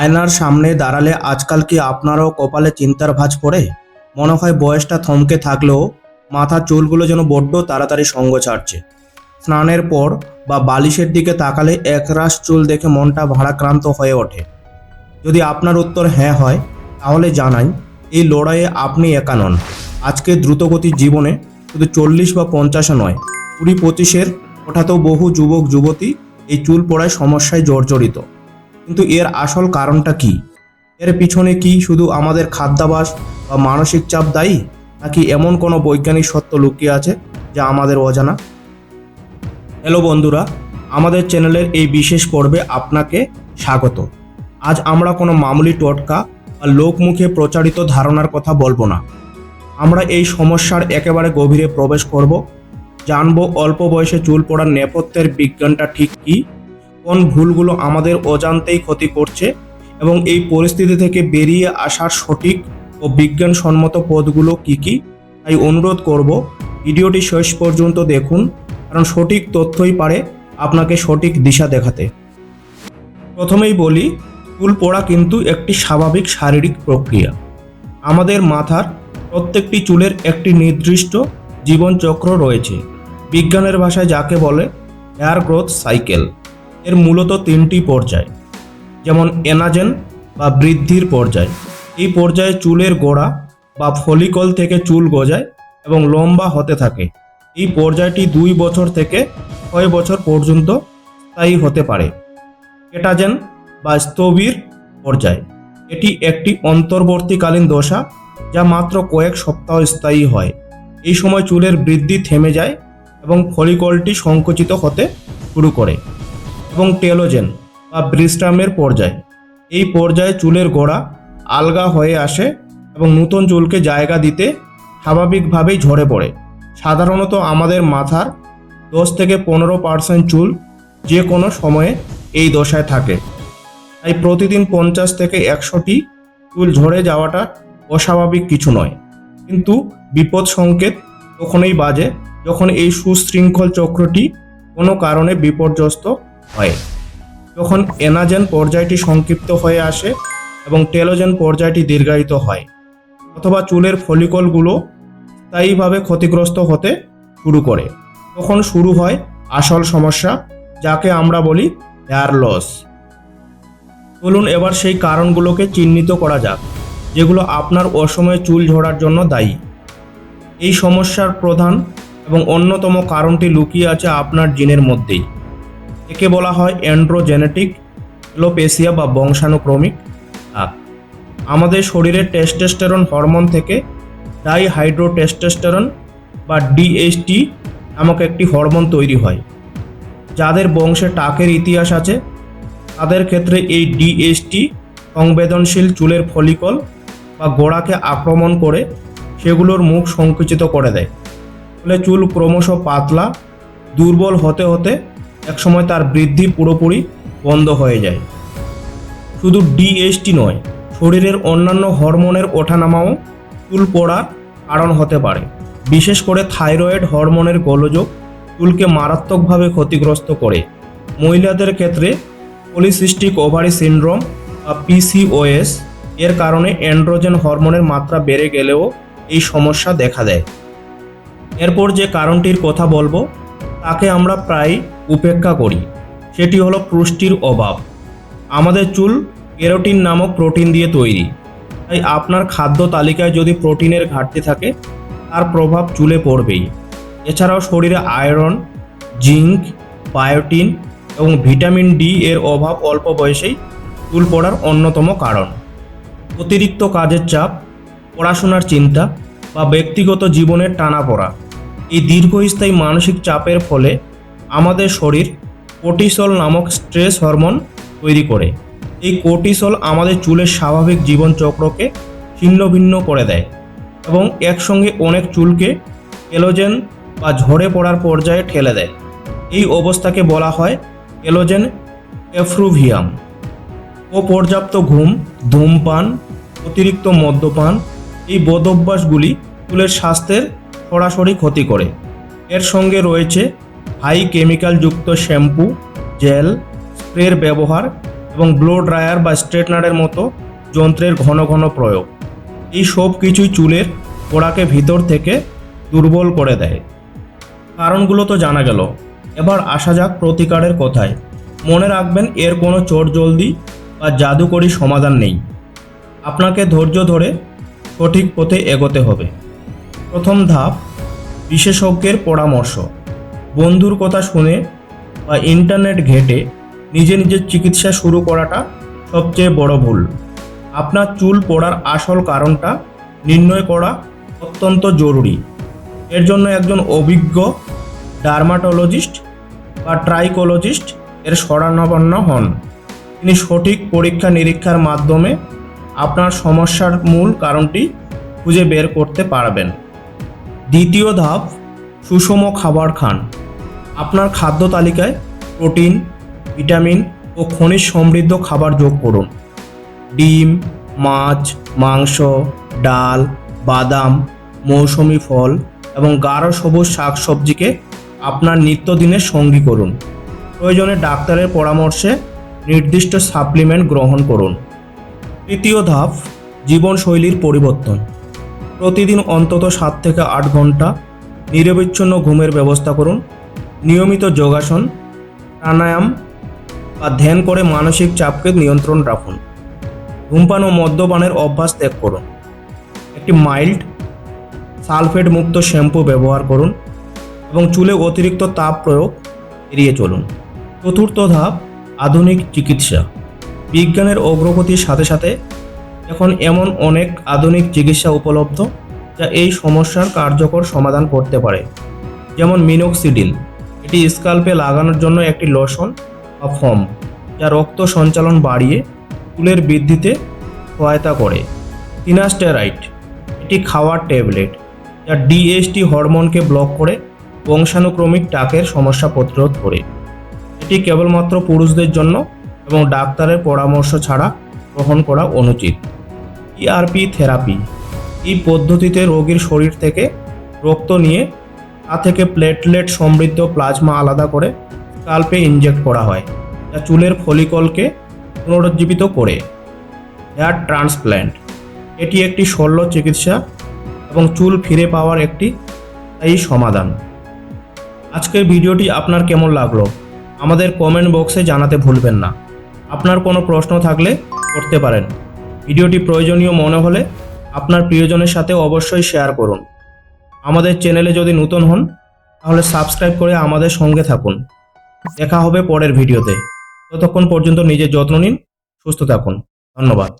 আয়নার সামনে দাঁড়ালে আজকাল কি আপনারও কপালে চিন্তার ভাঁজ পড়ে? মনে হয় বয়সটা থমকে থাকলেও মাথার চুলগুলো যেন বড্ড তাড়াতাড়ি সঙ্গ ছাড়ছে। স্নানের পর বা বালিশের দিকে তাকালে একরাশ চুল দেখে মনটা ভাড়াক্রান্ত হয়ে ওঠে। যদি আপনার উত্তর হ্যাঁ হয়, তাহলে জানাই, এই লড়াইয়ে আপনি একা নন। আজকে দ্রুতগতির জীবনে শুধু চল্লিশ বা পঞ্চাশে নয়, কুড়ি পঁচিশের ওঠাতেও বহু যুবক যুবতী এই চুল পড়ায় সমস্যায় জর্জরিত। কিন্তু এর আসল কারণটা কি? এর পিছনে কি শুধু আমাদের খাদ্যাভাস বা মানসিক চাপ দায়ী, নাকি এমন কোনো বৈজ্ঞানিক সত্য লুকিয়ে আছে যা আমাদের অজানা? হ্যালো বন্ধুরা, আমাদের চ্যানেলের এই বিশেষ পর্বে আপনাকে স্বাগত। আজ আমরা কোনো মামুলি টোটকা বা লোকমুখে প্রচারিত ধারণার কথা বলব না। আমরা এই সমস্যার একেবারে গভীরে প্রবেশ করব, জানব অল্প বয়সে চুল পড়ার নেপথ্যের বিজ্ঞানটা ঠিক কী কোন ভুলগুলো আমাদের অজান্তেই ক্ষতি করছে এবং এই পরিস্থিতি থেকে বেরিয়ে আসার সঠিক ও বিজ্ঞানসম্মত পথগুলো কি কি? তাই অনুরোধ করব, ভিডিওটি শেষ পর্যন্ত দেখুন, কারণ সঠিক তথ্যই পারে আপনাকে সঠিক দিশা দেখাতে। প্রথমেই বলি, চুল পড়া কিন্তু একটি স্বাভাবিক শারীরিক প্রক্রিয়া। আমাদের মাথার প্রত্যেকটি চুলের একটি নির্দিষ্ট জীবনচক্র রয়েছে। বিজ্ঞানের ভাষায় যাকে বলে হেয়ার গ্রোথ সাইকেল এর মূলত তিনটি পর্যায়, যেমন এনাজেন বা বৃদ্ধির পর্যায়। এই পর্যায়ে চুলের গোড়া বা ফলিকল থেকে চুল গজায় এবং লম্বা হতে থাকে। এই পর্যায়টি দুই বছর থেকে ছয় বছর পর্যন্ত স্থায়ী হতে পারে। কেটাজেন বা স্থবির পর্যায়, এটি একটি অন্তর্বর্তীকালীন দশা যা মাত্র কয়েক সপ্তাহ স্থায়ী হয়। এই সময় চুলের বৃদ্ধি থেমে যায় এবং ফলিকলটি সংকুচিত হতে শুরু করে। এবং টেলোজেন বা ব্রিস্টামের পর্যায়। এই পর্যায়ে চুলের গোড়া আলগা হয়ে আসে এবং নতুন চুলকে জায়গা দিতে স্বাভাবিকভাবেই ঝরে পড়ে। সাধারণত আমাদের মাথার দশ থেকে পনেরো পার্সেন্ট চুল যে কোনো সময়ে এই দশায় থাকে। তাই প্রতিদিন পঞ্চাশ থেকে একশোটি চুল ঝরে যাওয়াটা অস্বাভাবিক কিছু নয়। কিন্তু বিপদ সংকেত তখনই বাজে যখন এই সুশৃঙ্খল চক্রটি কোনো কারণে বিপর্যস্ত হয়। যখন এনাজেন পর্যায়টি সংক্ষিপ্ত হয়ে আসে এবং টেলোজেন পর্যায়টি দীর্ঘায়িত হয় অথবা চুলের ফলিকলগুলো স্থায়ীভাবে ক্ষতিগ্রস্ত হতে শুরু করে, তখন শুরু হয় আসল সমস্যা, যাকে আমরা বলি হেয়ার লস। চলুন এবার সেই কারণগুলোকে চিহ্নিত করা যাক, যেগুলো আপনার অসময়ে চুল ঝরার জন্য দায়ী। এই সমস্যার প্রধান এবং অন্যতম কারণটি লুকিয়ে আছে আপনার জিনের মধ্যেই। একে বলা হয় অ্যান্ড্রোজেনেটিক এলোপেসিয়া বা বংশানুক্রমিক। আমাদের শরীরে টেস্টোস্টেরন হরমোন থেকে ডাইহাইড্রোটেস্টোস্টেরন বা ডিএসটি নামক একটি হরমোন তৈরি হয়। যাদের বংশে টাকের ইতিহাস আছে, তাদের ক্ষেত্রে এই ডিএসটি সংবেদনশীল চুলের ফলিকল বা গোড়াকে আক্রমণ করে সেগুলোর মুখ সংকুচিত করে দেয়। ফলে চুল ক্রমশ পাতলা, দুর্বল হতে হতে একসময় তার বৃদ্ধি পুরোপুরি বন্ধ হয়ে যায়। শুধু ডিএসটি নয়, শরীরের অন্যান্য হরমোনের ওঠানামাও চুল পড়ার কারণ হতে পারে। বিশেষ করে থাইরয়েড হরমোনের গোলযোগ চুলকে মারাত্মকভাবে ক্ষতিগ্রস্ত করে। মহিলাদের ক্ষেত্রে পলিসিস্টিক ওভারি সিনড্রোম বা পিসিওএস এর কারণে অ্যান্ড্রোজেন হরমোনের মাত্রা বেড়ে গেলেও এই সমস্যা দেখা দেয়। এরপর যে কারণটির কথা বলব, তাকে আমরা প্রায় উপেক্ষা করি। সেটি হলো পুষ্টির অভাব। আমাদের চুল কেরোটিন নামক প্রোটিন দিয়ে তৈরি। তাই আপনার খাদ্য তালিকায় যদি প্রোটিনের ঘাটতি থাকে, তার প্রভাব চুলে পড়বেই। এছাড়াও শরীরে আয়রন, জিঙ্ক, বায়োটিন এবং ভিটামিন ডি এর অভাব অল্প বয়সেই চুল পড়ার অন্যতম কারণ। অতিরিক্ত কাজের চাপ, পড়াশোনার চিন্তা বা ব্যক্তিগত জীবনের টানাপড়া এই দীর্ঘস্থায়ী মানসিক চাপের ফলে আমাদের শরীর কোর্টিসল নামক স্ট্রেস হরমোন তৈরি করে। এই কোর্টিসল আমাদের চুলের স্বাভাবিক জীবনচক্রকে ছিন্ন ভিন্ন করে দেয় এবং একসঙ্গে অনেক চুলকে এলোজেন বা ঝরে পড়ার পর্যায়ে ঠেলে দেয়। এই অবস্থাকে বলা হয় এলোজেন এফ্রুভিয়াম। ও পর্যাপ্ত ঘুম, ধূমপান, অতিরিক্ত মদ্যপান এই বদভ্যাসগুলি চুলের স্বাস্থ্যের সরাসরি ক্ষতি করে। এর সঙ্গে রয়েছে হাই কেমিক্যালযুক্ত শ্যাম্পু, জেল, স্প্রের ব্যবহার এবং ব্লো ড্রায়ার বা স্ট্রেটনারের মতো যন্ত্রের ঘন ঘন প্রয়োগ। এই সব কিছুই চুলের গোড়াকে ভিতর থেকে দুর্বল করে দেয়। কারণগুলো তো জানা গেল। এবার আসা যাক প্রতিকারের কথায়। মনে রাখবেন, এর কোনো চোট জলদি বা জাদুকরী সমাধান নেই। আপনাকে ধৈর্য ধরে সঠিক পথে এগোতে হবে। প্রথম ধাপ, বিশেষজ্ঞের পরামর্শ। বন্ধুর কথা শুনে বা ইন্টারনেট ঘেটে নিজে নিজের চিকিৎসা শুরু করাটা সবচেয়ে বড় ভুল। আপনার চুল পড়ার আসল কারণটা নির্ণয় করা অত্যন্ত জরুরি। এর জন্য একজন অভিজ্ঞ ডার্মাটোলজিস্ট বা ট্রাইকোলজিস্ট এর শরণাপন্ন হন। তিনি সঠিক পরীক্ষা নিরীক্ষার মাধ্যমে আপনার সমস্যার মূল কারণটি খুঁজে বের করতে পারবেন। দ্বিতীয় ধাপ, সুষম খাবার খান। আপনার খাদ্য তালিকায় প্রোটিন, ভিটামিন ও খনিজ সমৃদ্ধ খাবার যোগ করুন। ডিম, মাছ, মাংস, ডাল, বাদাম, মৌসুমি ফল এবং গাঢ় সবুজ শাকসবজিকে আপনার নিত্যদিনের সঙ্গী করুন। প্রয়োজনে ডাক্তারের পরামর্শে নির্দিষ্ট সাপ্লিমেন্ট গ্রহণ করুন। তৃতীয় ধাপ, জীবনশৈলীর পরিবর্তন। প্রতিদিন অন্তত সাত থেকে আট ঘণ্টা নিরবিচ্ছিন্ন ঘুমের ব্যবস্থা করুন। নিয়মিত যোগাসন, প্রাণায়াম বা ধ্যান করে মানসিক চাপকে নিয়ন্ত্রণ রাখুন। ধূমপান ও মদ্যপানের অভ্যাস ত্যাগ করুন। একটি মাইল্ড সালফেট মুক্ত শ্যাম্পু ব্যবহার করুন এবং চুলে অতিরিক্ত তাপ প্রয়োগ এড়িয়ে চলুন। চতুর্থ ধাপ, আধুনিক চিকিৎসা। বিজ্ঞানের অগ্রগতির সাথে সাথে এখন এমন অনেক আধুনিক চিকিৎসা উপলব্ধ যা এই সমস্যার কার্যকর সমাধান করতে পারে। যেমন মিনোক্সিডিল। এটি স্কাল্পে লাগানোর জন্য একটি লোশন বা ফর্ম যা রক্ত সঞ্চালন বাড়িয়ে চুলের বৃদ্ধিতে সহায়তা করে। ফিনাস্টেরাইট এটি খাওয়ার ট্যাবলেট যা ডিএসটি হরমোনকে ব্লক করে বংশানুক্রমিক টাকের সমস্যা প্রতিরোধ করে। এটি কেবলমাত্র পুরুষদের জন্য এবং ডাক্তারের পরামর্শ ছাড়া গ্রহণ করা অনুচিত। ইআরপি থেরাপি এই পদ্ধতিতে রোগীর শরীর থেকে রক্ত নিয়ে তা থেকে প্লেটলেট সমৃদ্ধ প্লাজমা আলাদা করে স্কাল্পে ইনজেক্ট করা হয়, যা চুলের ফলিকলকে পুনরুজ্জীবিত করে। Hair transplant. এটি একটি শল্য চিকিৎসা এবং চুল ফিরে পাওয়ার একটি স্থায়ী সমাধান। আজকের ভিডিওটি আপনার কেমন লাগল? আমাদের কমেন্ট বক্সে জানাতে ভুলবেন না। আপনার কোনো প্রশ্ন থাকলে করতে পারেন। ভিডিওটি প্রয়োজনীয় মনে হলে আপনার প্রিয়জনের সাথে অবশ্যই শেয়ার করুন। আমাদের চ্যানেলে যদি নতুন হন, তাহলে সাবস্ক্রাইব করে আমাদের সঙ্গে থাকুন। দেখা হবে পরের ভিডিওতে। ততক্ষণ পর্যন্ত নিজের যত্ন নিন, সুস্থ থাকুন। ধন্যবাদ।